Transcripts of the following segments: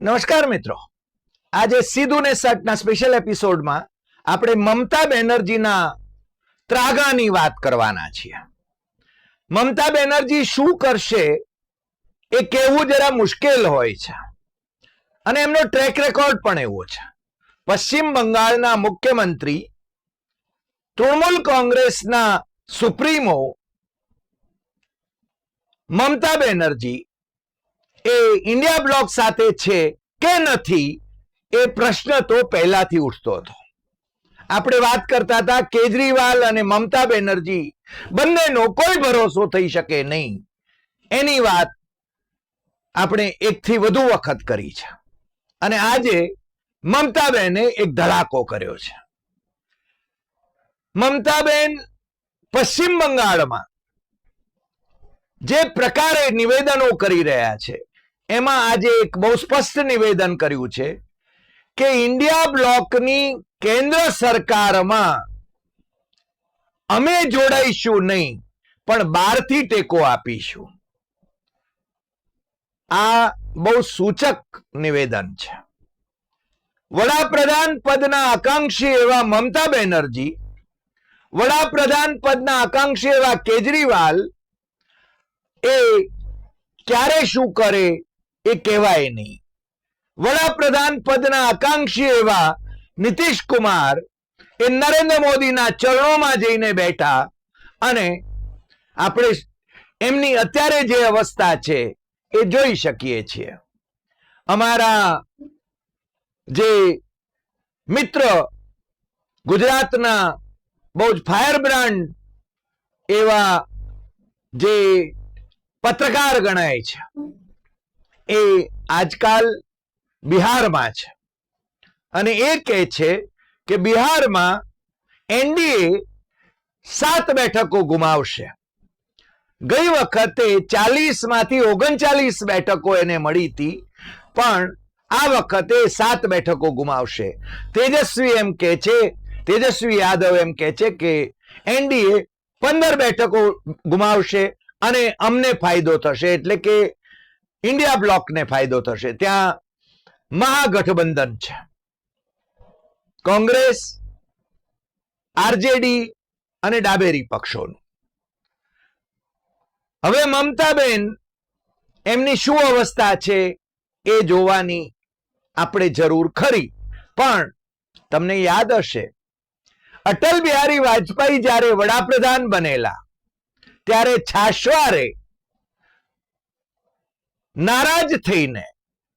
નમસ્કાર મિત્રો. આજે સીધું ને સટના સ્પેશિયલ એપિસોડમાં આપણે મમતા બેનર્જીના ત્રાગાની વાત કરવાના છીએ. મમતા બેનર્જી શું કરશે એ કહેવું જરા મુશ્કેલ હોય છે. અને એમનો ટ્રેક રેકોર્ડ પણ એવો છે. પશ્ચિમ બંગાળના મુખ્યમંત્રી, તૃણમૂલ કોંગ્રેસના સુપ્રીમો, મમતા બેનર્જી એ ઇન્ડિયા બ્લોક સાથે છે કે નથી એ પ્રશ્ન તો પહેલાથી ઉઠતો હતો. આપણે વાત કરતા હતા કેજરીવાલ અને મમતા બેનર્જી. બંનેનો કોઈ ભરોસો થઈ શકે નહીં. એની વાત આપણે એકથી વધુ વખત કરી છે. અને આજે મમતાબેને એક ધડાકો કર્યો છે. મમતાબેન પશ્ચિમ બંગાળમાં જે પ્રકારે નિવેદનો કરી રહ્યા છે એમાં આજે એક બહુ સ્પષ્ટ નિવેદન કર્યું છે કે ઇન્ડિયા બ્લોકની કેન્દ્ર સરકારમાં અમે જોડાઈશું નહીં, પણ બહારથી ટેકો આપીશું. આ બહુ સૂચક નિવેદન છે. વડાપ્રધાન પદના આકાંક્ષી એવા મમતા બેનર્જી, વડાપ્રધાન પદના આકાંક્ષી એવા કેજરીવાલ, એ ક્યારે શું કરે એ કહેવાય નહીં. વડાપ્રધાન પદના આકાંક્ષી એવા નીતિશ કુમાર એ નરેન્દ્ર મોદીના ચરણોમાં જઈને બેઠા અને આપણે એમની અત્યારે જે અવસ્થા છે એ જોઈ શકીએ છીએ. અમારા જે મિત્ર ગુજરાતના બહુ જ ફાયર બ્રાન્ડ એવા જે પત્રકાર ગણાય છે. એ આજકાલ બિહારમાં છે. અને એ કહે છે કે બિહારમાં એનડીએ સાત બેઠકો ગુમાવશે. ગઈ વખતે ચાલીસમાંથી ઓગણચાલીસ બેઠકો એને મળી હતી, પણ આ વખતે સાત બેઠકો ગુમાવશે. તેજસ્વી એમ કે છે, તેજસ્વી યાદવ એમ કે છે કે એનડીએ પંદર બેઠકો ગુમાવશે અને અમને ફાયદો થશે, એટલે કે ઇન્ડિયા બ્લોકને ફાયદો થશે. ત્યાં મહાગઠબંધન છે. કોંગ્રેસ, આરજેડી અને ડાબેરી પક્ષોનું. હવે મમતાબેન એમની શું અવસ્થા છે એ જોવાની આપણે જરૂર ખરી. પણ તમને યાદ હશે, અટલ બિહારી વાજપેયી જ્યારે વડાપ્રધાન બનેલા, ત્યારે છાશવારે નારાજ થઈને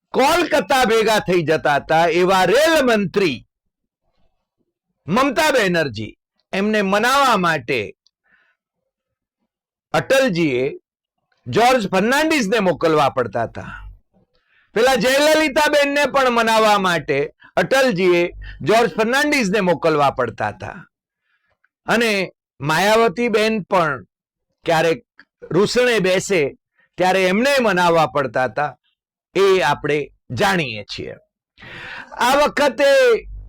કોલકાતા ભેગા થઈ જતા હતા એવા રેલ મંત્રી મમતા બેનર્જી. એમને મનાવવા માટે અટલજીએ જોર્જ ફર્નાન્ડિસને મોકલવા પડતા હતા. પેલા જયલલિતાબેનને પણ મનાવવા માટે અટલજીએ જોર્જ ફર્નાન્ડિસને મોકલવા પડતા હતા. અને માયાવતી બેન પણ ક્યારેક રૂસણે બેસે ત્યારે એમને મનાવવા પડતા હતા. એ આપણે જાણીએ છીએ. આ વખતે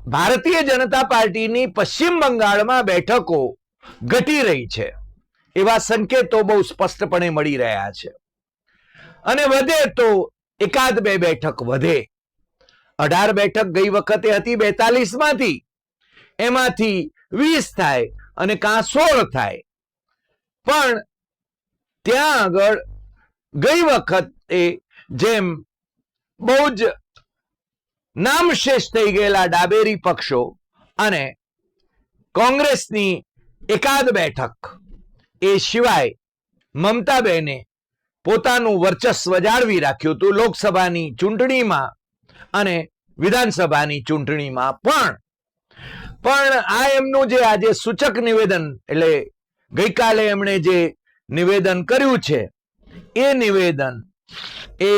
ભારતીય જનતા પાર્ટીની પશ્ચિમ બંગાળમાં બેઠકો ઘટી રહી છે. એવા સંકેતો બહુ સ્પષ્ટપણે મળી રહ્યા છે. અને વધે તો એકાદ બે બેઠક વધે. અઢાર બેઠક ગઈ વખતે હતી બેતાલીસમાંથી એમાંથી વીસ થાય અને કાં સોળ થાય. પણ ત્યાં આગળ ગઈ વખતે જેમ બહુ જ નામશેષ થઈ ગયેલા ડાબેરી પક્ષો અને કોંગ્રેસની એકાદ બેઠક, એ સિવાય મમતાબેને પોતાનું વર્ચસ્વ જાળવી રાખ્યું હતું લોકસભાની ચૂંટણીમાં અને વિધાનસભાની ચૂંટણીમાં પણ. પણ આ એમનું જે આજે સૂચક નિવેદન, એટલે ગઈકાલે એમણે જે નિવેદન કર્યું છે એ નિવેદન. એ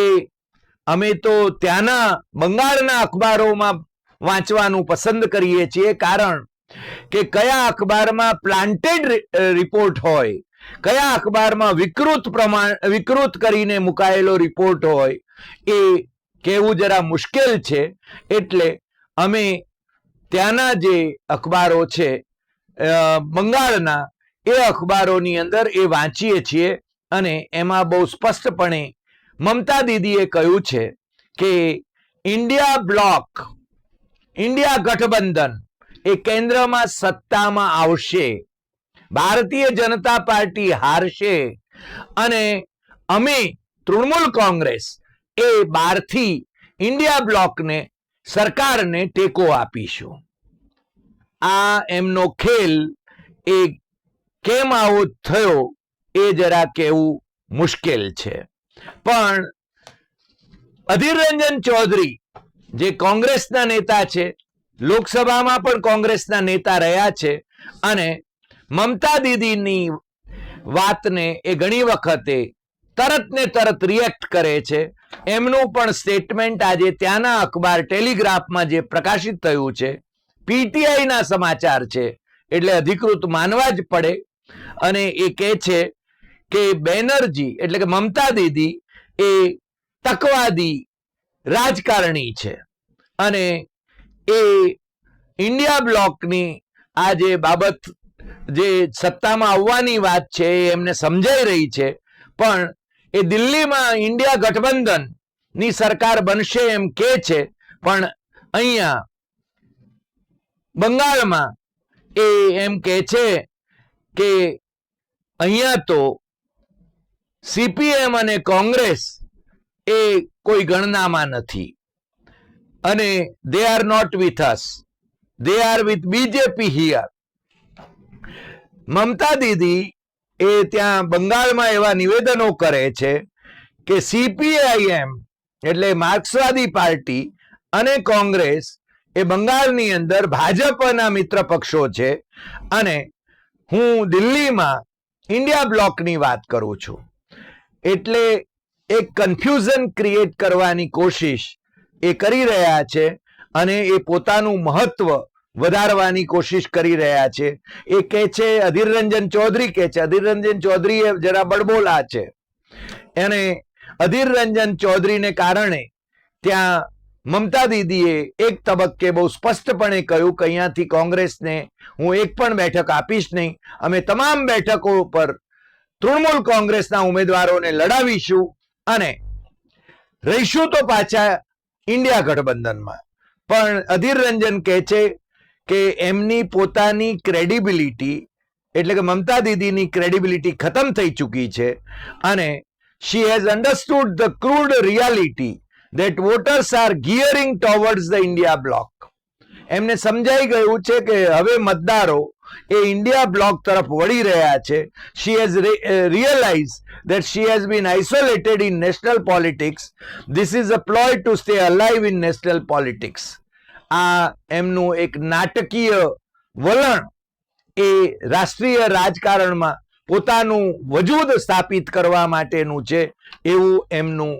અમે તો ત્યાંના બંગાળના અખબારોમાં વાંચવાનું પસંદ કરીએ છીએ કારણ કે કયા અખબારમાં પ્લાન્ટેડ રિપોર્ટ હોય, કયા અખબારમાં વિકૃત પ્રમાણ, વિકૃત કરીને મુકાયેલો રિપોર્ટ હોય, એ કહેવું જરા મુશ્કેલ છે. એટલે અમે ત્યાંના જે અખબારો છે બંગાળના, એ અખબારોની અંદર એ વાંચીએ છીએ. અને એમાં બહુ સ્પષ્ટપણે મમતા દીદીએ કહ્યું છે કે ઇન્ડિયા બ્લોક, ઇન્ડિયા ગઠબંધન એ કેન્દ્રમાં સત્તામાં આવશે, ભારતીય જનતા પાર્ટી હારશે અને અમે તૃણમૂલ કોંગ્રેસ એ બારથી ઇન્ડિયા બ્લોકને સરકારને ટેકો આપીશું. આ એમનો ખેલ એ કેમ આવો થયો એ જરા કહેવું મુશ્કેલ છે. પણ અધીર રંજન ચૌધરી, જે કોંગ્રેસના નેતા છે, લોકસભામાં પણ કોંગ્રેસના નેતા રહ્યા છે અને મમતા દીદીની વાતને એ ઘણી વખતે તરત ને તરત રિએક્ટ કરે છે. એમનું પણ સ્ટેટમેન્ટ આજે ત્યાંના અખબાર ટેલિગ્રાફમાં જે પ્રકાશિત થયું છે, પીટીઆઈના સમાચાર છે. એટલે અધિકૃત માનવા જ પડે અને એ કહે છે કે બેનર્જી, એટલે કે મમતા દીદી, એ તકવાદી, રાજકારણી છે. અને એ ઇન્ડિયા બ્લોકની આ જે બાબત, જે સત્તામાં આવવાની વાત છે, એ એમને સમજાઈ રહી છે. પણ એ દિલ્હીમાં ઇન્ડિયા ગઠબંધનની સરકાર બનશે એમ કે છે, પણ અહીંયા બંગાળમાં એ એમ કે છે કે અહીંયા તો સીપીએમ અને કોંગ્રેસ એ કોઈ ગણનામાં નથી. અને they are not with us they are with BJP here Mamata Didi એ ત્યાં બંગાળમાં એવા નિવેદનો કરે છે કે સીપીઆઈએમ એટલે માર્ક્સવાદી પાર્ટી અને કોંગ્રેસ એ બંગાળની અંદર ભાજપના મિત્ર પક્ષો છે. અને હું દિલ્હીમાં ઇન્ડિયા બ્લોકની વાત કરું છું. એટલે એક કન્ફ્યુઝન ક્રિએટ કરવાની કોશિશ એ કરી રહ્યા છે અને એ પોતાનું મહત્વ વધારવાની કોશિશ કરી રહ્યા છે. એ કે છે અધીર રંજન ચૌધરી કે છે અધીર રંજન ચૌધરી એ જરા બડબોલા છે. એને અધીર રંજન ચૌધરીને કારણે ત્યાં મમતા દીદીએ એક તબક્કે બહુ સ્પષ્ટપણે કહ્યું કે અહીંયાથી કોંગ્રેસને હું એક પણ બેઠક આપીશ નહીં. અમે તમામ બેઠકો પર તૃણમૂલ કોંગ્રેસના ઉમેદવારોને લડાવીશું અને રહીશું તો પાછા ઇન્ડિયા ગઠબંધનમાં. પણ અધીર રંજન કહે છે કે એમની પોતાની ક્રેડિબિલિટી એટલે કે મમતા દીદીની ક્રેડિબિલિટી ખતમ થઈ ચૂકી છે અને she has understood the crude reality that voters are gearing towards the India bloc એમને સમજાઈ ગયું છે કે હવે મતદારો એ ઇન્ડિયા બ્લોક તરફ વળી રહ્યા છે. She has realise that she has been isolated in national politics this is a ploy to stay alive in national politics આ એમનું એક નાટકીય વલણ એ રાષ્ટ્રીય રાજકારણમાં પોતાનું વજૂદ સ્થાપિત કરવા માટેનું છે એવું એમનું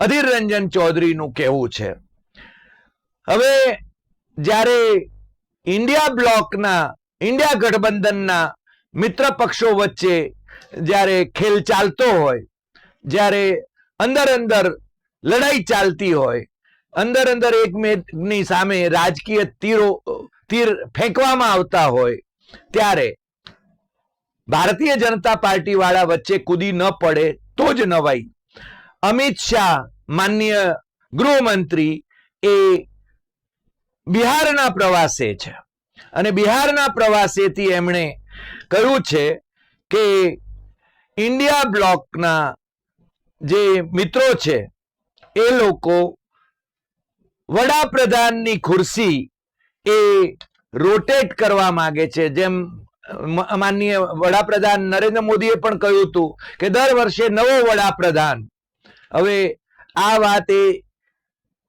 અધીર રંજન ચૌધરીનું કહેવું છે. હવે જ્યારે ઇન્ડિયા બ્લોકના ઇન્ડિયા ગઠબંધનના મિત્ર પક્ષો વચ્ચે જ્યારે ખેલ ચાલતો હોય, જ્યારે અંદર અંદર લડાઈ ચાલતી હોય, અંદર અંદર એકમેકની સામે રાજકીય તીરો, તીર ફેંકવામાં આવતા હોય, ત્યારે ભારતીય જનતા પાર્ટી વાળા વચ્ચે કૂદી ન પડે તો જ નવાઈ. અમિત શાહ માન્ય ગૃહમંત્રી એ બિહારના પ્રવાસે છે. અને બિહારના પ્રવાસેથી એમણે કહ્યું છે કે ઇન્ડિયા બ્લોકના જે મિત્રો છે, એ લોકો વડાપ્રધાનની ખુરશી એ રોટેટ કરવા માંગે છે. જેમ માનનીય વડાપ્રધાન નરેન્દ્ર મોદીએ પણ કહ્યું હતું કે દર વર્ષે નવો વડાપ્રધાન. હવે આ વાત એ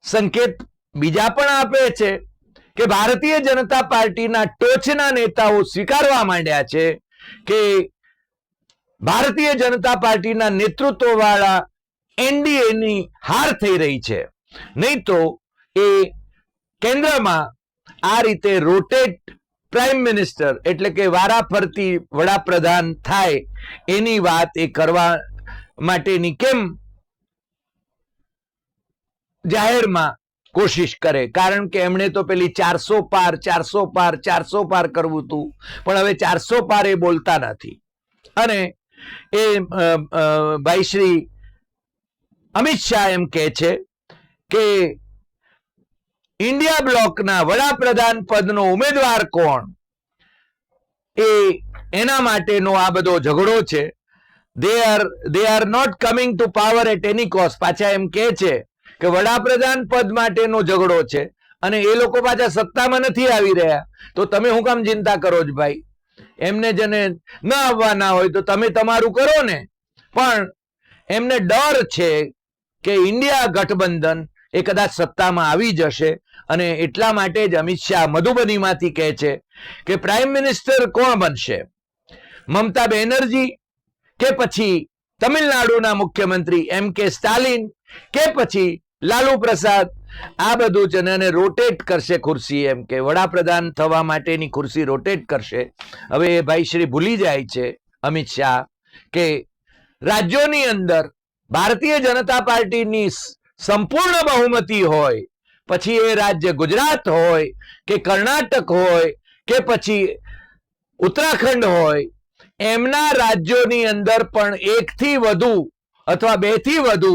સંકેત બીજા પણ આપે છે. કે ભારતીય જનતા પાર્ટીના ટોચના નેતાઓ સ્વીકારવા માંડ્યા છે કે ભારતીય જનતા પાર્ટીના નેતૃત્વ વાળા એનડીએની હાર થઈ રહી છે. નહીં તો એ કેન્દ્રમાં આ રીતે રોટેટ પ્રાઇમ મિનિસ્ટર એટલે કે વારાફરતી વડાપ્રધાન થાય એની વાત એ કરવા માટેની કેમ જાહેરમાં કોશિશ કરે. કારણ કે એમણે તો પેલી ચારસો પાર ચારસો પાર ચારસો પાર કરવું હતું પણ હવે ચારસો પાર એ બોલતા નથી. અને એ ભાઈ શ્રી અમિત શાહ એમ કહે છે કે ઇન્ડિયા બ્લોકના વડાપ્રધાન પદનો ઉમેદવાર કોણ? એ, એના માટેનો આ બધો ઝઘડો છે. They are they are not coming to power at any cost પાછા એમ કે છે કે વડાપ્રધાન પદ માટેનો ઝઘડો છે અને એ લોકો પાછા સત્તામાં નથી આવી રહ્યા, તો તમે હું કામ ચિંતા કરો જ ભાઈ? એમને જેને ન આવવાના હોય તો તમે તમારું કરો ને. પણ એમને ડર છે કે ઇન્ડિયા ગઠબંધન એ કદાચ સત્તામાં આવી જશે અને એટલા માટે જ અમિત શાહ મધુબનીમાંથી કહે છે કે પ્રાઇમ મિનિસ્ટર કોણ બનશે? મમતા બેનર્જી કે પછી તમિલનાડુના મુખ્યમંત્રી એમ કે સ્ટાલિન કે પછી લાલુ પ્રસાદ આ બધું છે અને રોટેટ કરશે ખુરશી એમ કે વડાપ્રધાન થવા માટેની ખુરશી રોટેટ કરશે. હવે એ ભાઈ શ્રી ભૂલી જાય છે અમિત શાહ કે રાજ્યોની અંદર ભારતીય જનતા પાર્ટીની સંપૂર્ણ બહુમતી હોય, પછી એ રાજ્ય ગુજરાત હોય, કે કર્ણાટક હોય, કે પછી ઉત્તરાખંડ હોય, એમના રાજ્યોની અંદર પણ એકથી વધુ અથવા બેથી વધુ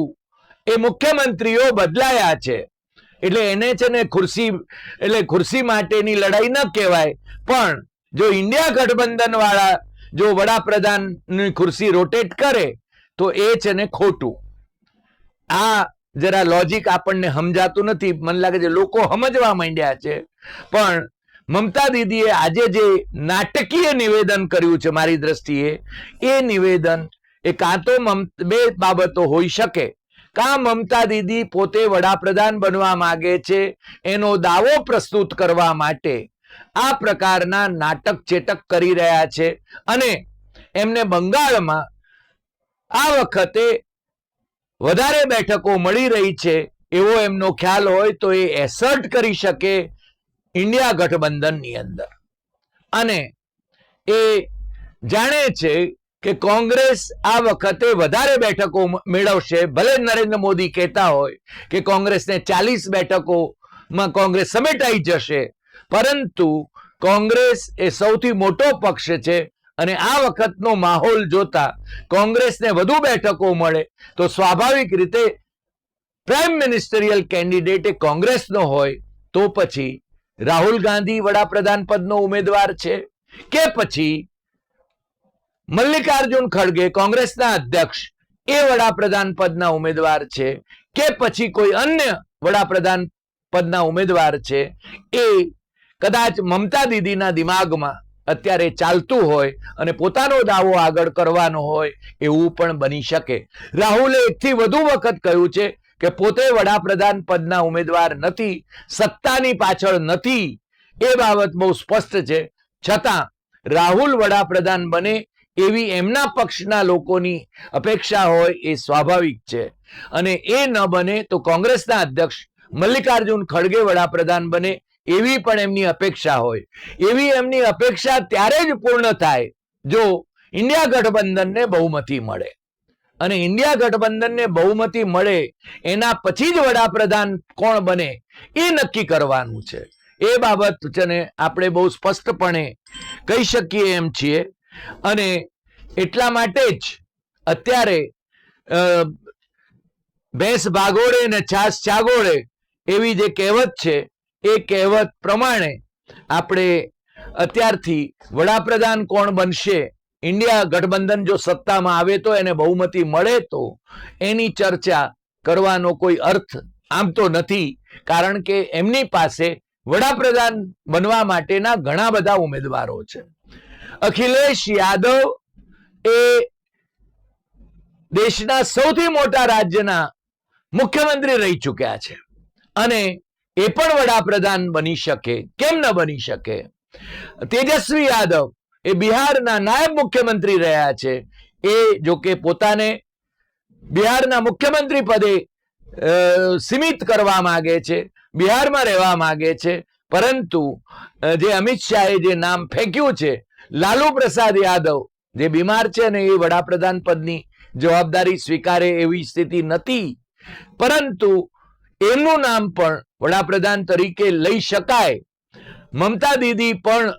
એ મુખ્યમંત્રીઓ બદલાયા છે. એટલે એને છે ને ખુરશી, એટલે ખુરશી માટેની લડાઈ ન કહેવાય. પણ જો ઇન્ડિયા ગઠબંધન વાળા જો વડાપ્રધાનની ખુરશી રોટેટ કરે, તો એ છે ને ખોટું. આ જરા લોજિક આપણને સમજાતું નથી. મને લાગે છે લોકો સમજવા માંડ્યા છે. પણ મમતા દીદીએ આજે જે નાટકીય નિવેદન કર્યું છે મારી દ્રષ્ટિએ, એ નિવેદન એ કાં તો બે બાબતો હોઈ શકે. કાં મમતા દીદી પોતે વડાપ્રધાન બનવા માંગે છે? એનો દાવો પ્રસ્તુત કરવા માટે આ પ્રકારના નાટક ચેટક કરી રહ્યા છે. અને એમને બંગાળમાં આ વખતે વધારે બેઠકો મળી રહી છે એવો એમનો ખ્યાલ હોય તો એ એસર્ટ કરી શકે ઇન્ડિયા ગઠબંધનની અંદર. અને એ જાણે છે કે કોંગ્રેસ આ વખતે વધારે બેઠકો મેળવશે. ભલે નરેન્દ્ર મોદી કહેતા હોય કે કોંગ્રેસને ચાલીસ બેઠકોમાં કોંગ્રેસ સમેટાઈ જશે, પરંતુ કોંગ્રેસ એ સૌથી મોટો પક્ષ છે અને આ વખતનો માહોલ જોતા કોંગ્રેસને વધુ બેઠકો મળે તો સ્વાભાવિક રીતે પ્રાઇમ મિનિસ્ટરિયલ કેન્ડિડેટ એ કોંગ્રેસનો હોય તો પછી રાહુલ ગાંધી વડાપ્રધાન પદનો ઉમેદવાર છે કે પછી મલ્લિકાર્જુન ખડગે કોંગ્રેસના અધ્યક્ષ. એ વડાપ્રધાન પદના ઉમેદવાર છે. કે પછી કોઈ અન્ય વડાપ્રધાન પદના ઉમેદવાર છે. એ કદાચ મમતા દીદીના દિમાગમાં અત્યારે ચાલતું હોય અને પોતાનો દાવો આગળ કરવાનો હોય એવું પણ બની શકે. રાહુલે એકથી વધુ વખત કહ્યું છે કે પોતે વડાપ્રધાન પદના ઉમેદવાર નથી, સત્તાની પાછળ નથી. એ બાબત બહુ સ્પષ્ટ છે. છતાં રાહુલ વડાપ્રધાન બને એવી એમના પક્ષના લોકોની અપેક્ષા હોય એ સ્વાભાવિક છે. અને એ ન બને તો કોંગ્રેસના અધ્યક્ષ મલ્લિકાર્જુન ખડગે વડાપ્રધાન બને એવી પણ એમની અપેક્ષા હોય. એવી એમની અપેક્ષા ત્યારે જ પૂર્ણ થાય જો ઇન્ડિયા ગઠબંધનને બહુમતી મળે. અને ઇન્ડિયા ગઠબંધનને બહુમતી મળે એના પછી જ વડાપ્રધાન કોણ બને એ નક્કી કરવાનું છે. એ બાબત છે આપણે બહુ સ્પષ્ટપણે કહી શકીએ એમ છીએ. અને એટલા માટે જ અત્યારે ભેંસ ભાગોળે ને છાસ ચાગોળે એવી જે કહેવત છે, એ કહેવત પ્રમાણે આપણે અત્યારથી વડાપ્રધાન કોણ બનશે, ઇન્ડિયા ગઠબંધન જો સત્તામાં આવે તો એને બહુમતી મળે તો એની ચર્ચા કરવાનો કોઈ અર્થ આમ તો નથી, કારણ કે એમની પાસે વડાપ્રધાન બનવા માટેના ઘણા બધા ઉમેદવારો છે. અખિલેશ યાદવ એ દેશના સૌથી મોટા રાજ્યના મુખ્યમંત્રી રહી ચૂક્યા છે. અને એ પણ વડાપ્રધાન બની શકે, કેમ ન બની શકે? તેજસ્વી યાદવ એ બિહારના નાયબ મુખ્યમંત્રી રહ્યા છે. એ જો કે પોતાને બિહારના મુખ્યમંત્રી પદે સીમિત કરવા માંગે છે, બિહારમાં રહેવા માંગે છે. પરંતુ જે અમિત શાહે જે નામ ફેંક્યું છે લાલુ પ્રસાદ યાદવ, જે બીમાર છે ને એ વડાપ્રધાન પદની જવાબદારી સ્વીકારે એવી સ્થિતિ નથી. પરંતુ એમનું નામ પણ વડાપ્રધાન તરીકે લઈ શકાય. મમતા દીદી પણ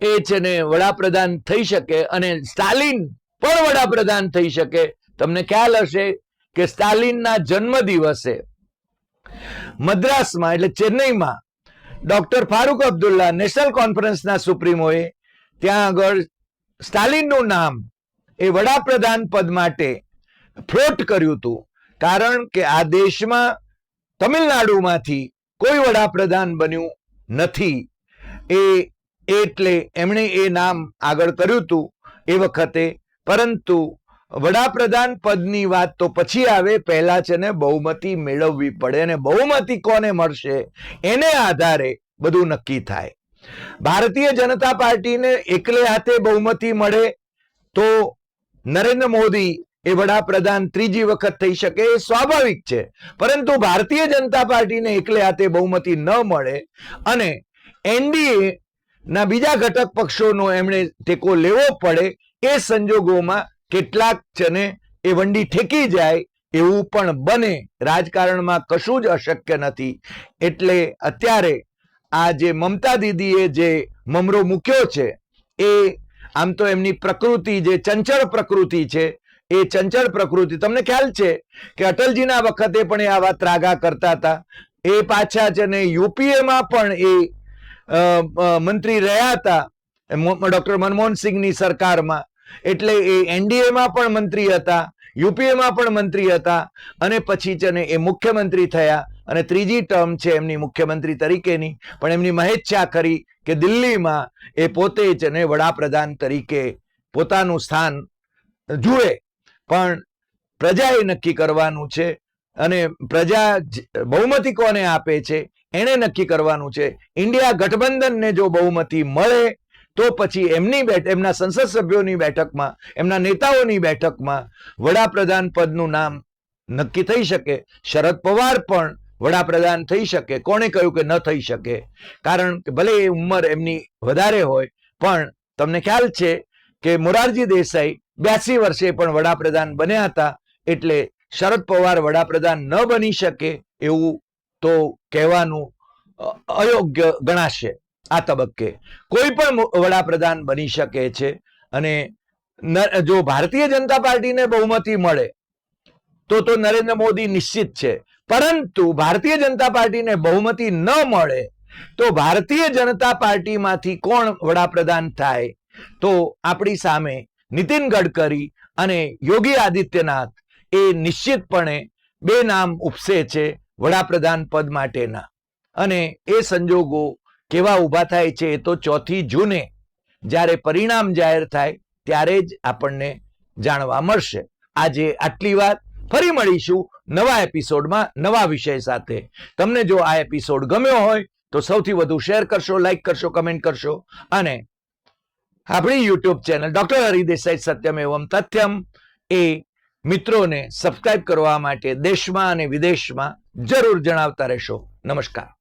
એ છે ને વડાપ્રધાન થઈ શકે અને સ્ટાલિન પણ વડાપ્રધાન થઈ શકે. તમને ખ્યાલ હશે કે સ્ટાલિનના જન્મ દિવસે મદ્રાસમાં, એટલે ચેન્નઈમાં, ડોક્ટર ફારૂક અબ્દુલ્લા નેશનલ કોન્ફરન્સના સુપ્રીમોએ ત્યાં આગળ સ્ટાલિનનું નામ એ વડાપ્રધાન પદ માટે ફ્લોટ કર્યું હતું. કારણ કે આ દેશમાં તમિલનાડુમાંથી કોઈ વડાપ્રધાન બન્યું નથી. એ એટલે એમણે એ નામ આગળ કર્યું હતું એ વખતે. પરંતુ વડાપ્રધાન પદની વાત તો પછી આવે. પહેલા છે ને બહુમતી મેળવવી પડે અને બહુમતી કોને મળશે? એને આધારે બધું નક્કી થાય. ભારતીય જનતા પાર્ટીને એકલે હાથે બહુમતી મળે તો નરેન્દ્ર મોદી એ વડાપ્રધાન ત્રીજી વખત થઈ શકે એ સ્વાભાવિક છે. પરંતુ ભારતીય જનતા પાર્ટીને એકલે હાથે બહુમતી ન મળે અને એનડીએ ના બીજા ઘટક પક્ષોનો એમણે ટેકો લેવો પડે એ સંજોગોમાં કેટલાક છે એ વંડી ઠેકી જાય એવું પણ બને. રાજકારણમાં કશું જ અશક્ય નથી. એટલે અત્યારે આ જે મમતા દીદીએ જે મમરો મૂક્યો છે, એ આમ તો એમની પ્રકૃતિ જે ચંચળ પ્રકૃતિ છે, એ ચંચળ પ્રકૃતિ. તમને ખ્યાલ છે કે અટલજીના વખતે પણ એ આવા ત્રાગા કરતા હતા. એ પાછા છે ને યુપીએમાં પણ એ મંત્રી રહ્યા હતા ડોક્ટર મનમોહન સિંહની સરકારમાં. એટલે એ એનડીએમાં પણ મંત્રી હતા, યુપીએમાં પણ મંત્રી હતા, અને પછી છે ને એ મુખ્યમંત્રી થયા. અને ત્રીજી ટર્મ છે એમની મુખ્યમંત્રી તરીકેની, પણ એમની મહેચ્છા કરી કે દિલ્હીમાં એ પોતે જ અને વડાપ્રધાન તરીકે પોતાનું સ્થાન જુએ. પણ પ્રજાએ નક્કી કરવાનું છે અને પ્રજા બહુમતી કોને આપે છે, એણે નક્કી કરવાનું છે. ઇન્ડિયા ગઠબંધનને જો બહુમતી મળે, તો પછી એમની એમના સંસદ સભ્યોની બેઠકમાં, એમના નેતાઓની બેઠકમાં વડાપ્રધાન પદનું નામ નક્કી થઈ શકે. શરદ પવાર પણ વડાપ્રધાન થઈ શકે, કોણે કહ્યું કે ન થઈ શકે? કારણ કે ભલે એ ઉંમર એમની વધારે હોય, પણ તમને ખ્યાલ છે કે મોરારજી દેસાઈ બ્યાસી વર્ષે પણ વડાપ્રધાન બન્યા હતા, એટલે શરદ પવાર વડાપ્રધાન ન બની શકે એવું તો કહેવાનું અયોગ્ય ગણાશે આ તબક્કે. કોઈ પણ વડાપ્રધાન બની શકે છે અને જો ભારતીય જનતા પાર્ટીને બહુમતી મળે, તો તો નરેન્દ્ર મોદી નિશ્ચિત છે. પરંતુ ભારતીય જનતા પાર્ટીને બહુમતી ન મળે, તો ભારતીય જનતા પાર્ટીમાંથી કોણ વડાપ્રધાન થાય? તો આપણી સામે નીતિન ગડકરી અને યોગી આદિત્યનાથ એ નિશ્ચિતપણે બે નામ ઉપસે છે વડાપ્રધાન પદ માટેના. અને એ સંજોગો કેવા ઊભા થાય છે એ તો ચોથી જૂને જ્યારે પરિણામ જાહેર થાય ત્યારે જ આપણને જાણવા મળશે. આજે આટલી વાત. ફરી મળીશું નવા એપિસોડમાં નવા વિષય સાથે. તમને જો આ એપિસોડ ગમ્યો હોય, તો સૌથી વધુ શેર કરશો, લાઈક કરશો, કમેન્ટ કરશો અને આપણી YouTube channel doctor Hari Desai Satyam Evam Tathyam એ મિત્રોને સબસ્ક્રાઇબ કરવા માટે દેશમાં અને વિદેશમાં જરૂર જણાવતા રહેશો. નમસ્કાર.